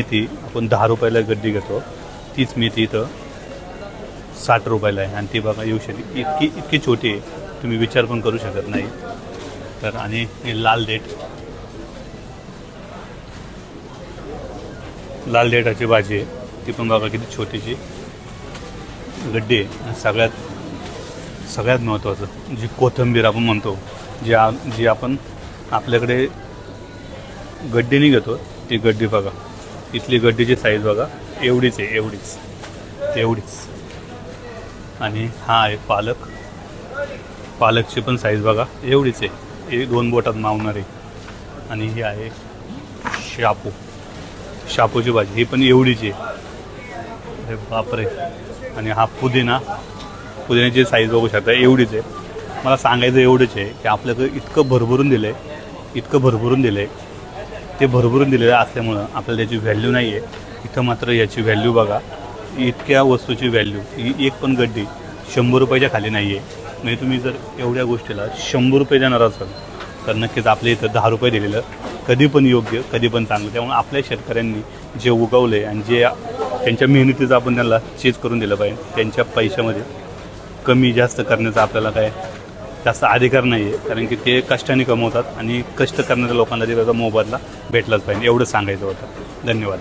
मेथी आपण दहा रुपयाला गड्डी घेतो. तीच मेथी इथं साठ रुपयाला आहे. आणि ती बघा येऊ शकते. इतकी इतकी छोटी आहे. तुम्ही विचार पण करू शकत नाही. तर आणि हे लाल देठ. लाल देठाची भाजी आहे. ती पण बघा किती छोटीशी गड्डी आहे. सगळ्यात सगळ्यात महत्त्वाचं जी कोथिंबीर आपण म्हणतो जी आ जी आपण आपल्याकडे गड्डीने घेतो ती गड्डी बघा. इथली गड्डीची साईज बघा. एवढीच आहे एवढीच. एवढीच. आणि हा आहे पालक. पालकची पण साईज बघा. एवढीच आहे. हे दोन बोटात मावणारी आणि ही आहे शापू. शापूची भाजी. ही पण एवढीच आहे. अरे बापरे. आणि हा पुदिना. पुदिन्याची साईज बघू शकता. एवढीच आहे. मला सांगायचं एवढंच आहे की आपल्याकडे इतकं भरभरून दिलं आहे इतकं भरभरून दिलं आहे ते भरभरून दिलेलं असल्यामुळं आपल्याला त्याची व्हॅल्यू नाही आहे इथं मात्र याची व्हॅल्यू बघा. इतक्या वस्तूची व्हॅल्यू ही एक पण गड्डी शंभर रुपयाच्या खाली नाही आहे म्हणजे तुम्ही जर एवढ्या गोष्टीला शंभर रुपये देणार असाल तर नक्कीच आपल्या इथं दहा रुपये दिलेलं कधी पण योग्य कधी पण चांगलं. त्यामुळे आपल्या शेतकऱ्यांनी जे उगवले आणि जे त्यांच्या मेहनतीचं आपण त्यांना चेज करून दिलं पाहिजे त्यांच्या पैशामध्ये कमी जास्त करण्याचा आपल्याला काय जास्त अधिकार नाही आहे कारण की ते कष्टाने कमवतात आणि कष्ट करणाऱ्या लोकांना ते त्याचा मोबदला. भेटलंच पाहिजे एवढं सांगायचं होतं. धन्यवाद.